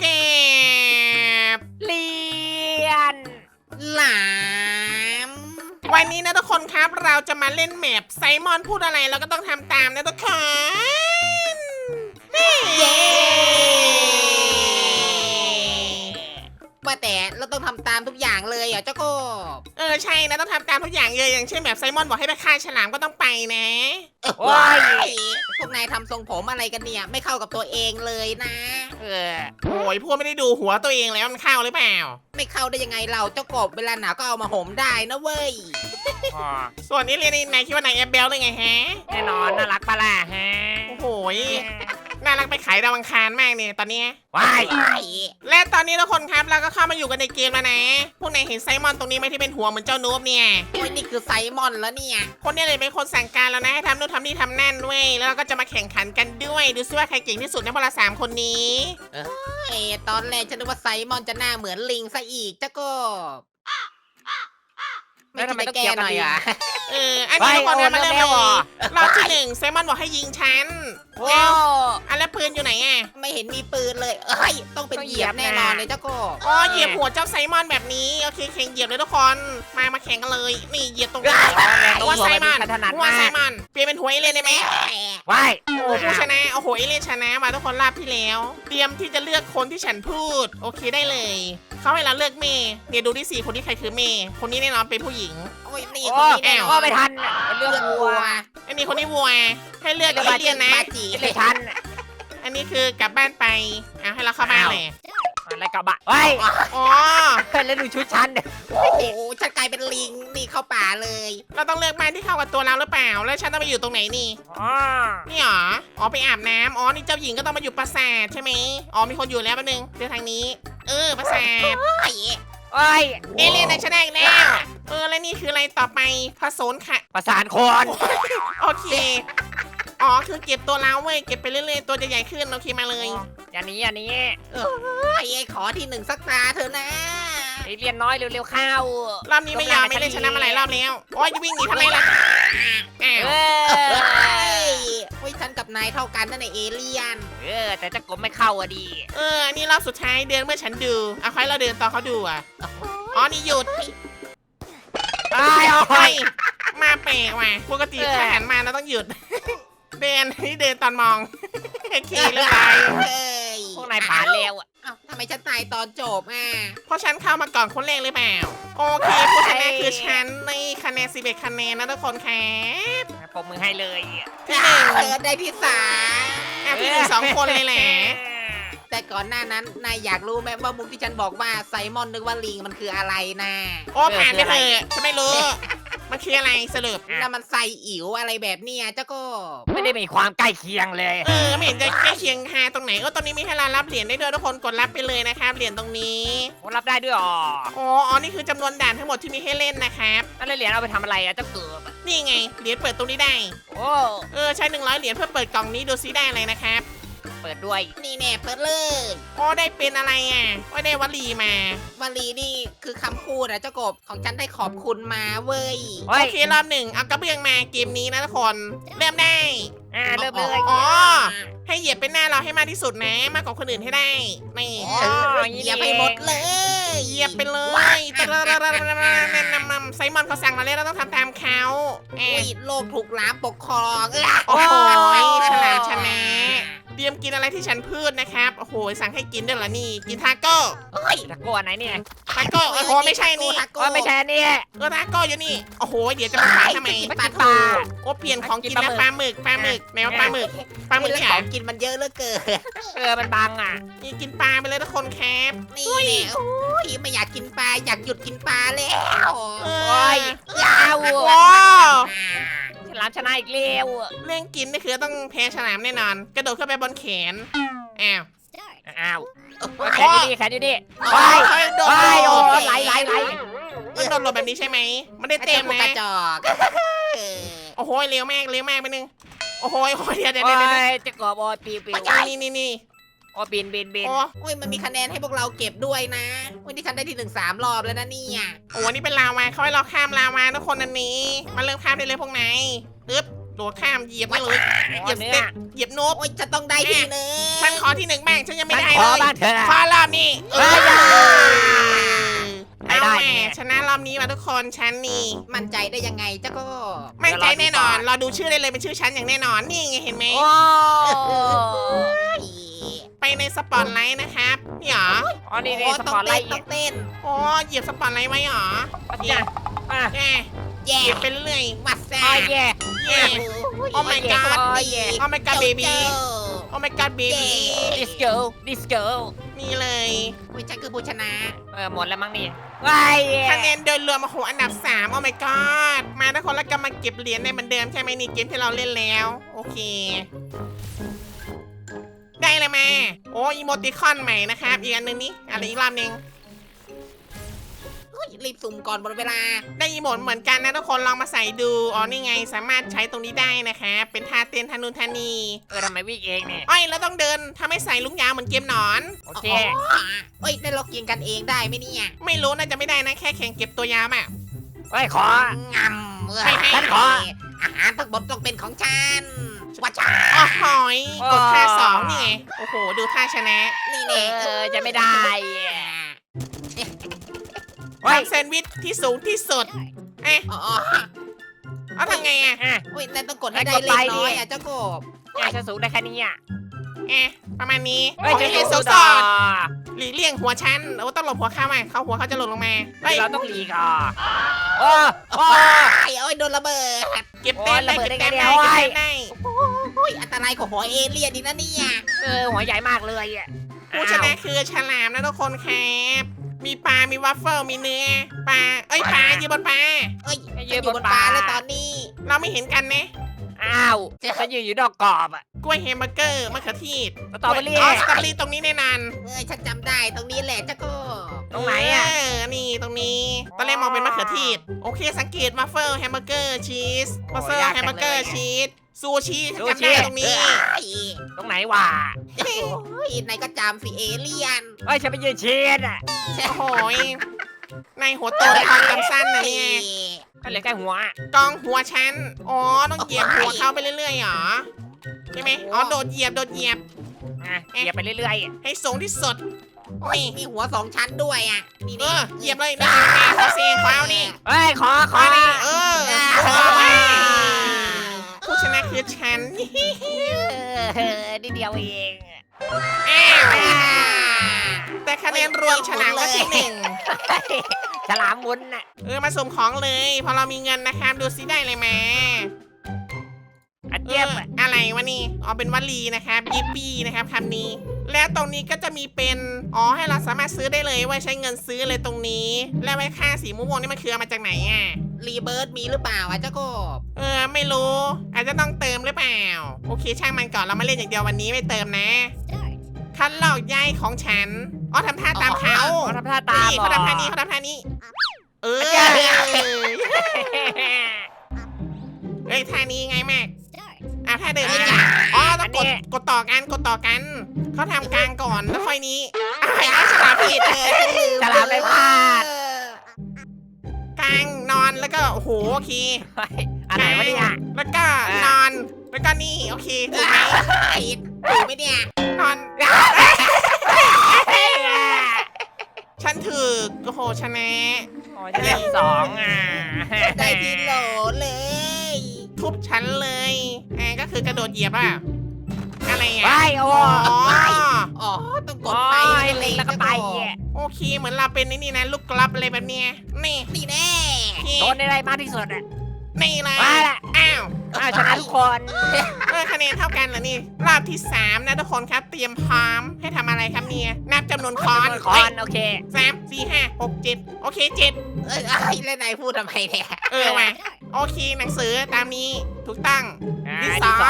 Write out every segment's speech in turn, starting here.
เก็บเลียน หลาม วันนี้นะทุกคนครับเราจะมาเล่นแมปไซมอนพูดอะไรเราก็ต้องทำตามนะทุกคนเย้ ว่าแต่เราต้องทำตามทุกอย่างเลยเหรอะเจ้าโกบเออใช่นะต้องทำตามทุกอย่างเลยอย่างเช่นแบบไซมอนบอกให้ไปฆ่าฉลามก็ต้องไปนะ โอ้ยพวกนายทำทรงผมอะไรกันเนี่ย ไม่เข้ากับตัวเองเลยนะ เออโอ้ยพวกไม่ได้ดูหัวตัวเองแล้วมันเข้าหรือเปล่าไม่เข้าได้ยังไงเราเจ้ากบเวลาหนาวก็เอามาห่มได้นะเว้ย อ๋อส่วนนี้เรียนนายคิดว่านายแอบเบลเลยไงฮะแน่นอนน่ารักปะล่ะฮะโอ้โหย น่ารักไปขายดาวังคารมากเนี่ยตอนเนี้ยว้ายและตอนนี้ทุกคนครับเราก็เข้ามาอยู่กันในเกมแล้วนะ พวกนายเห็นไซมอนตรงนี้ไหมที่เป็นหัวเหมือนเจ้านูบเนี่ยโอ้ยนี่คือไซมอนแล้วเนี่ย คนเนี้เลยเป็นคนสั่งการแล้วนะให้ทำนู่นทำนี่ทำนั่นด้วย แล้วเราก็จะมาแข่งขันกันด้วยดูซิว่าใครเก่งที่สุดในพวกเราสามคนนี้เอ้ยตอนแรกฉันนึกว่าไซมอนจะหน้าเหมือนลิงซะอีกเจ้ากบไม่ แล้วทำไมคิดต้องจะแก้เกี่ยวหกันน่อยดีอะ เอออันนี้ทุกคนนะมาเริ่มแล้วเหรอรอบที่หนึ่งไซมอนบอกให้ยิงฉันโอ้แล้วอันแล้วปืนอยู่ไหนอะไม่เห็นมีปืนเลย เอ้ย ต้องเป็นต้องเหเหยียียยบบแน่นอนเลยเจ้าโกบอ๋อเหยียบหัวเจ้าไซมอนแบบนี้โอเคแข่งเหยียบเลยทุกคนมามาแข่งกันเลย นี่เหยียบตรงนี้ตรงหัวหัวไซแบบมอนนี้ฉันถนัดหัวมาไซกมอนเปลี่ยนเป็นหัวเอเลนได้ไหมว้ายโอ้ผู้ชนะโอ้โหเอเลนชนะมาทุกคนรอบที่แล้ว เตรียมที่จะเลือกคนที่ฉันพูด โอเคได้เลย เขาให้เราเลือกเมย์เนี่ยดูที่สี่คนที่ใครคือเมย์คนนี้แน่นอนเป็นผู้หญิง โอ้ยนี่โอ้คนนี้แน่นแออนโอ้ไม่ทันเป็นเรื่องเลือกวัวัววอันนี้คนนี้วัว ให้เลือกเลืเออกเลียนนะบาจีไม่ทันอันนี้คือกลับบ้านไปเอาให้เราเข้าบ้านเลยอะไรกระบะว้ายอ๋อ แล้วดูชุดฉันโอ้โหฉันกลายเป็นลิงนี่เข้าป่าเลยเราต้องเลือกบ้านที่เข้ากับตัวเราหรือเปล่า แล้วฉันต้องไปอยู่ตรงไหนนี่ อ๋อนี่หรอ อ๋อไปอาบน้ำอ๋อนี่เจ้าหญิงก็ต้องมาอยู่ปราสาทใช่ไหมอ๋อมีคนอยู่แล้วแป๊บนึงเจอทางนี้ เออปราสาทไอ้โอ้ยเอเลียนในชนะอีกแล้ว เออแล้วนี่คืออะไรต่อไปผสมค่ะ ประสานคนโอเค อ๋อคือเก็บตัวเราเว้ยเก็บไปเรื่อยๆตัวจะใหญ่ขึ้นโอเคมาเลยอย่างนี้อย่างนี้ไอ้ขอที่หนึ่งสักตาเถอะนะ ไอเรียนน้อยเร็วๆเข้ารอบนี้ไม่ยอมไม่เล่นชนะมาหลายรอบแล้ว โอ้ยจะวิ่งหนีทำไมล่ะ อ้าวเอเฮ้อยเฮ้ยฉันกับนายเท่ากันนั่นไอเอเลี่ยน เออ แต่จะกบไม่เข้าอะดีเอออันนี้รอบสุดท้ายเดินเมื่อฉันดูเอาใครเราเดินตอนเขาดูอะ อ๋อ นี่หยุดตายเอาเฮ้ยมาแปลกว่ะปกติถ้าหันมาเราต้องหยุด เดินนี่เดินตอนมองโอเคเรียบร้อยเฮ้ยพวกนายผ่านแล้วอะเอ้าทำไมฉันตายตอนจบอะ เพราะฉันเข้ามาก่อนคนแรกหรือเปล่า โอเคผู้ชนะ คือฉันในคะแนน11คะแนนนะทุกคนครับปมมือให้เลยที่หนึ่งเธอได้ที่สามอะที่หนึ่งสองคนเลยแหละแต่ก่อนหน้านั้นนายอยากรู้ไหมว่ามุกที่ฉันบอกว่าไซมอนนึกว่าลิงมันคืออะไรนะโอ้ผ่านไปเถอะฉันไม่รู้ มันคืออะไรสรุปนั่นมันไซอิ๋วอะไรแบบเนี้ยเจ้าก็ไม่ได้มีความใกล้เคียงเลย เออไม่เห็นจะใกล้เคียงฮาตรงไหนเออตรงนี้มีให้เรารับเหรียญได้ด้วยทุกคนกดรับไปเลยนะครับเหรียญตรงนี้ผมรับได้ด้วยอ๋ออ๋ออ๋อนี่คือจำนวนด่านทั้งหมดที่มีให้เล่นนะครับแล้วเหรียญเอาไปทำอะไรอะเจ้าเกิบอะนี่ไงเหรียญเปิดตรงนี้ได้ โอ้เออใช้หนึ่งร้อยเหรียญเพื่อเปิดกล่องนี้ดูซิได้อะไรนะครับ เปิดด้วย นี่แน่เปิดเลยโอ้ได้เป็นอะไรอะโอ้ได้วลีมาวลีนี่คือคำพูดอะเจ้ากบของฉันได้ขอบคุณมาเว้ยเฮ้โอยเครอบหนึ่งเอากระเบื้องมาเกมนี้นะทุกคนเริ่มได้ อ่าเริ่มเลยอ๋อ ให้เหยียบเป็นหน้าเราให้มากที่สุดนะ มากกว่าคนอื่นให้ได้นี่ อ๋อเหยียบไปหมดเลยเหยียบไปเลยไซมอนเขาสั่งมาแล้วเราต้องทำตามเขาแออุ้บยโลกถูกล้ามปกครองโอ้โหฉลามชนะ เตรียมกินอะไรที่ฉันพูดนะครับ โอ้โห สั่งให้กินด้วยเหรอนี่ กินทาโก้เฮ้ยตะโกนไหนเนี่ยทาโก้ โอ้โห ไม่ใช่นี่ทาโก้ว่าไม่ใช่เนี่ยเออทาโก้อยู่นี่ โอ้โห เดี๋ยวจะมาขายทำไมปลาปลาทูโอ้เปลี่ยนของกินนะปลาหมึก ปลาหมึกแมวปลาหมึก ปลาหมึกเรื่องเนี่ยของกินมันเยอะเหลือเกิน เออ มันบังอะ นี่กินปลาไปเลยทุกคนครับนี่แน่โอ้ยไม่อยากกินปลา อยากหยุดกินปลาแล้วเอโอ้อยยาวโอ้ ฉลามชนะอีกแล้วอะเรื่องกินนี่คือต้องแพ้ฉลามแน่นอน กระโดดขึ้นไปบนแขนอ้าวอ้าวโอ้ยแขนอยู่นี่แขนอยู่นี่โอ้ว้ายยเขาโดนว้ายโดโอ้ดไหลไหลไหลมันโดนโดดแบบนี้ใช่ไหมไม่ได้เต็มกนะระจอกเออโอ้โหเร็วมากเร็วมากไปนึงโอ้โหโอ้ยเดี๋ยวเดี๋ยวโอ้เดี๋ยวเดี๋ยวยจะกอบโอ้ยปิวปิวนี่นี่นี่ โอ้บินบินบินโอ้โอ้ยมันมีคะแนนให้พวกเราเก็บด้วยนะวันนี้ฉันได้ที่หนึ่งสามรอบแล้วนะเนี่ยโหนี่เป็นลาวาเขาให้เราข้ามลาวาทุกคนอันนี้ มาเริ่มข้ามได้เลยพวกนายอึ๊บโดดข้ามเหยียบไปเลยเหยียบสเนื้เต็อปเหยียบนุบโอ้ยจะต้องได้ที่หนึ่งฉันขอที่หนึ่งบ้างฉันยังไม่ฉันได้ขเลอยบ้างเถอะขอรอบนี้เออไม่เอาได้แหม่เนี่ยชนะรอบนี้มาทุกคนฉันนี่มั่นใจได้ยังไงเจ้าก็มั่นใจแน่นอนเราดูชื่อได้เลยเป็นชื่อฉันอย่างแน่นอนนี่ไงเห็นไหมโอ้ไปใน สปอตไลท์นะครับนี่หรออ๋อนี่นี่โอ้สต้อปองร์ตไลเต้นท์ต้องเต้นอ๋อเหยียบสปอตไลท์ไว้หรอจ้ะอะแย่แย่เหยียบไปเรื่อยวัดแซ่โอ้ยแย่ แย่ โอ้ my god สวัสดีโอ้ my god baby เจ้า โอ้ my god baby ดิสโก้ดิสโก้นี่เลยอุ้ยฉันคือผู้ชนะเออหมดแล้วมั้งนี่ว้ายคะแนนโดยรวมโอ้โหอันดับ3โอ้ my god มาทุกคนแล้วก็มาเก็บเหรียญได้เหมือนเดิมใช่ไหมนี่เกมที่เราเล่นแล้ว โอเค ได้เลยมา โอ้อีโมติคอนใหม่นะครับ อีกอันหนึงนี่อะไรอีกรอบหนึงเฮ้ยรีบสุ่มก่อนหมดเวลา ได้อีโมดเหมือนกันนะทุกคนลองมาใส่ดู อ๋อนี่ไงสามารถใช้ตรงนี้ได้นะครับเป็นท่าเต้นทานุนทานีเออทำไมวิ่งเองเนี่ย อ้อยแล้วต้องเดินถ้าไม่ใส่ลุงยาวเหมือนเกมหนอน โอเค อ๋อเฮ้ยได้ล็อกกินกันเองได้ไหมเนี่ยไม่รู้น่าจะไม่ได้นะแค่แข่งเก็บตัวยามอะเฮ้ยขอ งำเอ้ยไม่ให้ ฉันขอ อาหารทั้งหมดต้องเป็นของฉันว่าจ้าอ๋อหอยกดท่าสองนี่ไงโอ้โห ดูท่าชนะ นี่เอแน่อจะไม่ได้เฮ้ยทำแซนด์วิชที่สูงที่สุด เอ๊ะอ๋อเอาทำไงอะ อะเฮ้ยนั่นต้องกดให้ได้กดเลไปขน้อยดิอะเจ้ากบแกจะสูงได้แค่นี้อะเอ๊ะประมาณนี้เฮ้ยโอจะเคสูสูงงต่สออด หลีกเลี่ยงหัวชั้นโอ้ต้องหลบหัวเข้ามาเขาหัวเขาจะหล่นลงมาเฮ้ยเราต้องหลีกอะโอ้โอ้ไอ้โอ้ยโดนระเบิดเก็บแต้มได้โอ้ยระเบิดเก็บแต้มได้ได้ไงเก็บเนี่ยแต้มได้โอ้ยอันตรายกว่าหัวเอเลี่ยนดีนะเนี่ยเออหัวใหญ่มากเลยอะผู้ชนะคือฉลามนะทุกคนครับมีปลา มีวัฟเฟิล มีเนื้อปลา เอ้ยปลายืนบนปลาเอ้ยอ้ฉันอยู่บนปลาเลยตอนนี้ เราไม่เห็นกันนะ อ้าวฉันยืนอยู่ดอกกรอบอะ กล้วยแฮมเบอร์เกอร์มะเขือเทศสตรอเบอรี่ อ๋อสตรอเบอรี่ตรงนี้แน่นอนเอ้ยฉันจำได้ตรงนี้แหละเจ้ากบตรงไหนอะเออนี่ตรงนี้ตอนแรกมองเป็นมะเขือเทศโอเค สังเกตวัฟเฟิลแฮมเบอร์เกอร์ชีสวัฟเฟิลแฮมเบอร์เกอร์ชีสซูชิฉันจำได้ตรงนี้ ไอ้ตรงไหนวะโอ้ยนายก็จำสิเอเลี่ยนเฮ้ยฉันไปยืนเชียร์อะ โอ้โหย ในหัวโตในความจำสั้นนะเนี่ยก็เหลือแค่หัวอะกองหัวชั้นอ๋อ ต้องเหยียบหัวเขาไปเรื่อยๆเหรอ ใช่ไหมอ๋อ โดดเหยียบ โดดเหยียบ อะเหยียบไปเรื่อยๆอะให้สูงที่สุด โอ้ยมีหัวสองชั้นด้วยอะนี่เอนี่อ เหยียบเลยนี่ไงแม่เขาเซงฟ้าวนี่เฮ้ยขอขอมานี่ เอออ่าเออว้าวผู้ชนะคือฉัน เออนิดเดียวเองอ้าวอ่า แต่คะแนนรวมฉลามก็ที่หนึ่งฉลามวุ้นน่ะเออมาสุ่มของเลย พอเรามีเงินนะครับดูซิได้เลยมาอันเอเจี๊ยบออะอะไรวะนี่อ๋อเป็นวลีนะครับยิปปี้นะครับคำนี้ แล้วตรงนี้ก็จะมีเป็นอ๋อให้เราสามารถซื้อได้เลยว่าใช้เงินซื้อเลยตรงนี้ แล้วไว้ค่าสีม่วงๆนี่มันคือเอามาจากไหนอะ รีเบิร์ดมีหรือเปล่าอะเจ้ากบเออไม่รู้ อาจจะต้องเติมหรือเปล่า โอเคช่างมันก่อนเรามาเล่นอย่างเดียววันนี้ไม่เติมนะ คันหลอกยายของฉันอ๋อทำท่าตามเขาเขาทำท่าตามนี่เหรอเขาทำท่านี้เขาทำท่านี้ เอออาจารย์เอ้ยท่านี้ไงแม็กอะท่าเดิมนี่ไงอ๋อต้องกดกดต่อกันกดต่อกัน เขาทำกลางก่อนแล้วค่อยนี้อะไอ้ฉลามผิดเออฉันลืม ก็โอ้โหโอเคเฮ้ยอะไรวะเนี่ย แล้วก็อะ นอน แล้วก็นี่โอเคถูกไหมผิดถูกไหมเนี่ย นอน ฉันถือโอ้โหชนะโอ้ยฉันได้ที่สองอะได้ทีโหลเลย ทุบฉันเลยอ่าก็คือกระโดดเหยียบอะอะไรไปอะโอ้อ๋ ออ๋อต้องกโอ้ดไปยเล็งแล้วก็ไปอะโอเค เหมือนเราเป็นนี่นี่นะลูกกลับอะไรแบบเนี้ยนี่นี่แน่พี่โดนได้ไรมากที่สุดอะนี่เลยมาละอ้าวอ้าวชนะทุกคนเออคะแนนเท่ากันเหรอนี่รอบที่สามนะทุกคนครับ เตรียมพร้อมให้ทำอะไรครับเนี่ยนับจำนวนคอนคอนโอเคสามสี่ห้าหกเจ็ดโอเคเจ็ดเอ้ยไอ้แล้วนายพูดทำไมเนี่ยเออว่ะโอเคหนังสือตามนี้ถูกตั้งอ่าที่ที่ส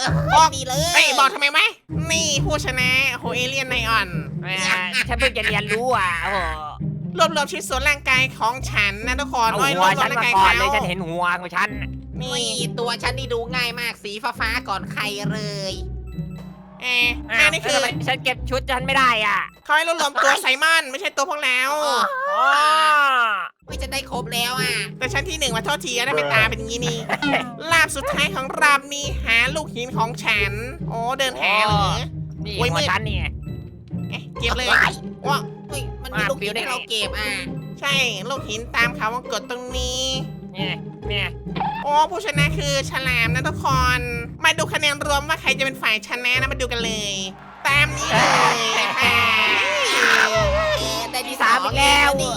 สอองงเออดีเลยเอ้ยบอกทำไมไหม นี่ผู้ชนะโหเอเลียนไนออนอ่าฉันเพิ่งจะเรียนรู้อะโอ้โหรวบรวมชิ้นส่วนร่างกายของฉันนะทุกคนเอาโอ้ยรหัววบรวฉัมนร่างมากายก่อนเลยเขาฉันเห็นหัวของฉัน นี่ นี่ตัวฉันนี่ดูง่ายมากสีฟ้าๆก่อนใครเลย เอ๊ะอ้าอัวนนี้แล้วคือทำไมฉันเก็บชุดฉันไม่ได้อะเขาให้เรารวมตัวไซมอนไม่ใช่ตัวพวกเรา อ๋ออ๋อ ไม่จะได้ครบแล้วอะ แต่ชั้นที่หนึ่งมาโทษทีได้เป็นตาเป็นงี้นี่ ลาบสุดท้ายของรามนี่หาลูกหินของฉัน โอ้เดินหาเหรอ นี่โอ้ยหัมืวดฉันนี่เอ๊ะเก็บเลยว้าย ว้าเฮ้ยมันมีอะลูกปิหิวนได้ ให้เราไงเก็บอะใช่ ลูกหินตามเขาวงกดตรงนี้เนี่ยเนี่ยโอ้ผู้ชนะคือฉลามนะทุกคน มาดูคะแนนรวมว่าใครจะเป็นฝ่ายชนะนะมาดูกันเลย ตามนี้เลยค่ะเอ๊ะได้ที่สามอีกแล้วเนี่ย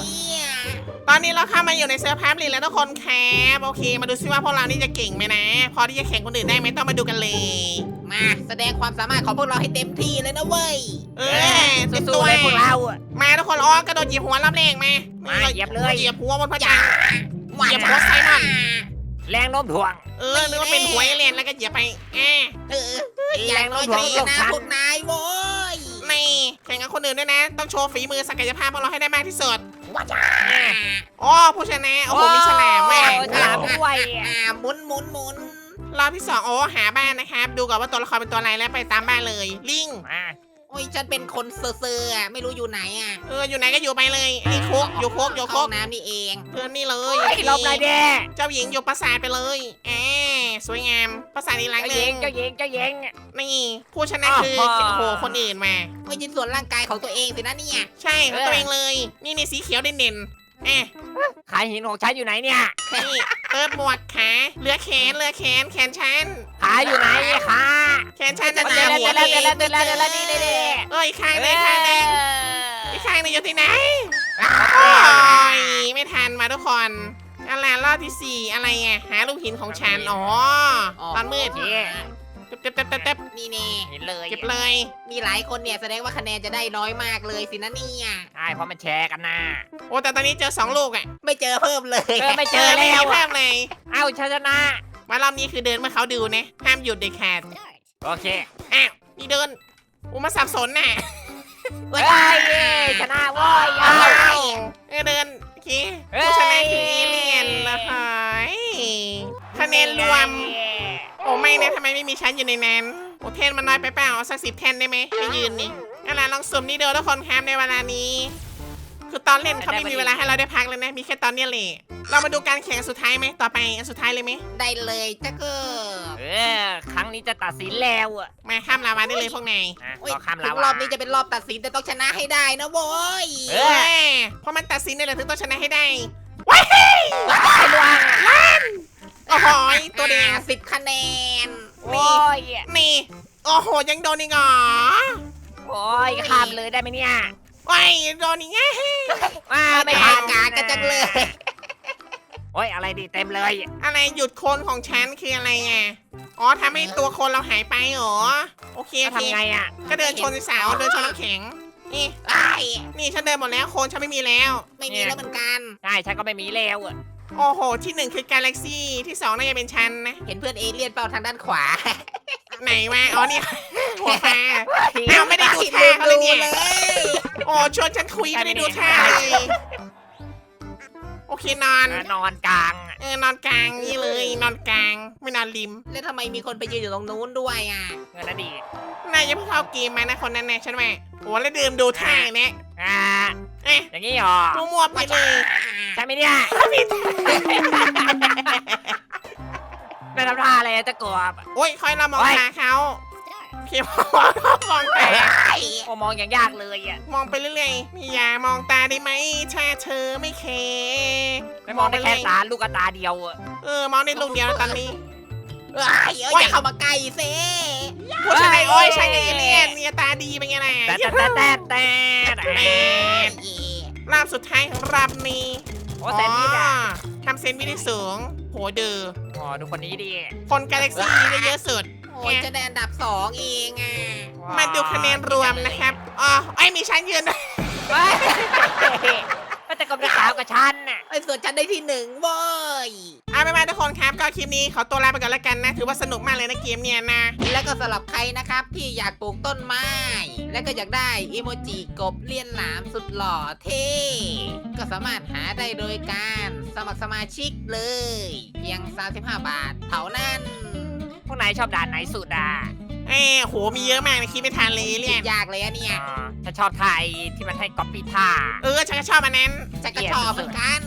ตอนนี้เราเข้ามาอยู่ในเซิร์ฟพาร์ทลีแล้วทุกคนครับโอเค มาดูซิว่าพวกเรานี่จะเก่งไหมนะ พอที่จะแข่งคนอื่นได้ไหมต้องมาดูกันเลย มาแสดงความสามารถของพวกเราให้เต็มที่เลยนะเว้ยเออเต็มสู้ตัวๆเลยพวกเราอะมาทุกคนอ๋อกระโดดเหยียบหัวรอบแรกมามานี่เหยียบเลย เหยียบหัวบนพระจันทร์หวานเหยียบหัวไซมอนแรงโน้มถ่วง เออนึกว่าเป็นหัวเอเลียนแล้วก็เหยียบไปแอะเอออย่างน้อยก็ชนะพวกนายโว้ย นี่แข่งกับคนอื่นด้วยนะ ต้องโชว์ฝีมือศักยภาพของเราให้ได้มากที่สุด ว้าจ้าอ๋อผู้ชนะโอ้โหมีฉลามแม่โอ้ฉลามด้วยอะอ่าหมุนหมุนหมุนรอบที่สองโอ้หาบ้านนะครับ ดูก่อนว่าตัวละครเป็นตัวอะไรแล้วไปตามบ้านเลย ลิง มาโอ้ยฉันเป็นคนเซอร์เซอร์อะไม่รู้อยู่ไหนอะเอออยู่ไหนก็อยู่ไปเลยนี่คุกอยู่คุกอยู่คุห้อกงน้ำนี่เองเพื่อนนี่เลยเฮ้ยหลบหน่อยเด้เจ้าหญิงอยู่ปราสาทไปเลยแอบสวยงามปราสาทอีกหลังเจ้าหหญินึ่งงเจ้าหญิงเจ้าหญิง นี่ผู้ชนะคืออ๋อโอ้โหคนอื่นมาไม่ชิ้นส่วนร่างกายของตัวเองสินะเนี่ยใช่ของตัวเองเลย นี่นี่สีเขียวเด่น ๆแอบขายหินของฉันอยู่ไหนเนี่ย นี่เปิดหมวกขาเหลือแขนเหลือแขนแขนฉัน ขายอยู่ไหนขาแขนฉันจะเดี๋หยวนาหัวเดี๋ยวเลเดี๋ยวยเดี๋ยวเดี๋ยวเดี๋ยวนี่นี่นี่ เอ้ยอีกข้างหนึงอีกข้างหนึงอีกข้างหนึงอยู่ที่ไหนเอ้โอ้ยยไม่ทันมาทุกคนอะไรรอบที่สี่อะไรไงหาลูกหินของฉันอ๋อตอนมืด โอเค เต็บเต็บเต็บเต็บเต็บนี่เน่เห็นเลยเก็บเลยมีหลายคนเนี่ยแสดงว่าคะแนนจะได้น้อยมากเลยสินะเนี่ยใช่เพราะมันแชร์กันนะโอ้แต่ตอนนี้เจอสองลูกอะไม่เจอเพิ่มเลย เออไม่เจอแล้วมีเพิ่อะมเลยเอ้าชนะ มารอบนี้คือเดินมื่อเขาดูนะห้ามหยุดเด็ดขาดโอเคอ้าวนี่เดินอุมาสับสนน่ะเฮ้ยชนะเว้ยอ้าเอ้าวเออเดินโอเคเฮ้ย ผู้ชนะคือเอเลียนละหายคะแนนรวม โอ้ไม่นะทำไมไม่มีชั้นอยู่ในนั้นโอ้เทนมันน้อยไปเปล่าเอาสักสิบแทนได้ไหมไม่ยืนนี่นั่นแหละลองสุ่มนี่ดูทุกคนครับในเวลานี้ คือตอนเล่นเขาไม่มีเวลาให้เราได้พักเลยนะมีแค่ตอนเนี้ยแหละเรามาดูการแข่งสุดท้ายไหมต่อไปอันสุดท้ายเลยไหมได้เลยจ้าก็เออ ครั้งนี้จะตัดสินแล้วอะมาข้ามลาวาได้เลยพวกนายอะโอ้ยก็ข้ามถึลางวารอบนี้จะเป็นรอบตัดสินแต่ต้องชนะให้ได้นะโว้ยเอเออเพราะมันตัดสินได้เลยถึงต้องชนะให้ได้ไอ้ลวง โอ้โหยตัวแดงสิบคะแนน โอ้ยนี่ โอ้โห ยังโดนอีกเหรอโอ้ยข้ามเลยได้ไหมเนี่ยโอ้ยโดนอีกไงว้าไม่ไม่ผ่าทันนการกันจังเลย โอ้ยอะไรดีเต็มเลยอะไรหยุดโคนของฉันคืออะไรไงอ๋อทำให้ตัวโคนเราหายไปเหรอ โอเคจะโอเคทำไงอะก็เดินชนเสาเดินชนน้ำแข็ง นี่ไอ้นี่ฉันเดินหมดแล้วโคนฉันไม่มีแล้ว ไม่มีแล้วเหมือนกัน ใช่ฉันก็ไม่มีแล้วอะ โอ้โห ที่หนึ่งคือกาแล็กซี่ที่สองน่าจะเป็นฉันนะ เห็นเพื่อนเอเลี่ยนเปล่าทางด้านขวาไหนวะอ๋อนี่ หัวฟ้าอ้าวไม่ได้ดูท่าเขาเลยเนี่ยดูเลยโอ้ชวนฉันคุยไม่ได้ดูท่าเลยโอเคนอนอะนอนกลางอะเออนอนกลางนี่เลย นอนกลาง ไม่นอนริม แล้วทำไมมีคนไปยืนอยู่ตรงนู้นด้วยอะเงินนะดี นายยังเพิ่งเข้าเกมมานะคนนั้นนะฉันว่าโอ้แล้วดื่มดูท่าเนี่ยอ่าเอ๊ะอย่างนี้หรอมั่วๆไปเลยใช่ไหมเนี่ยไม่ทำท่าอะไรจะกบโอ้ยคอยเรามองโอ๊ยตาเขาเขียวมองตาโอ้มองอย่างยากเลยอะมองไปเรื่อยๆอย่ามองตาได้ไหมถ้าเธอไม่เคร์ไม่มองได้แค่ตาลูกกระตาเดียวอะเออมองได้ลูกเดียวตอนนี้ เอ้ยเอ้ยอย่าเข้ามาใกล้สิผู้ชายโอ้ยชายกับเอเลี่ยนเนี่ยตาดีเป็นไงล่ะแต่แต่แต่แต่แต่เอ้ยรอบสุดท้ายของรอบนี้โอ้แซนด์วิชอะทำเซนด์วิชได้สูงโหเดออ๋อดูคนนี้ดิคนกาแล็กซี่ได้เยอะสุด โอ้ยจะได้อันดับสองเองอะมาดูคะแนนรวมนะครับอ๋อไอ้ยมีชั้นยืนด้วย เฮ้ยก็จะกบจะขาวกับฉันน่ะไอ้ส่วนฉันได้ที่หนึ่งเว้ย เอาไปมาทุกคนครับก็คลิปนี้ขอตัวลาไปก่อนแล้วกันนะ ถือว่าสนุกมากเลยนะเกมเนี่ยนะ และก็สำหรับใครนะครับที่อยากปลูกต้นไม้ และก็อยากได้อีโมจิกบเลียนหลามสุดหล่อเท่ ก็สามารถหาได้โดยการสมัครสมาชิกเลย เพียง 35 บาทเท่านั้น พวกนายชอบด่านไหนสุดอะเอ้โหมีเยอะมากนะคิดไม่ทันเลยเอเลี่ยนยากเลยอะเนี่ยอ่าฉันชอบไทยที่มันให้ก๊อปปี้ท่า เออฉันก็ชอบอันนั้น ฉันก็ชอบเหมือนกัน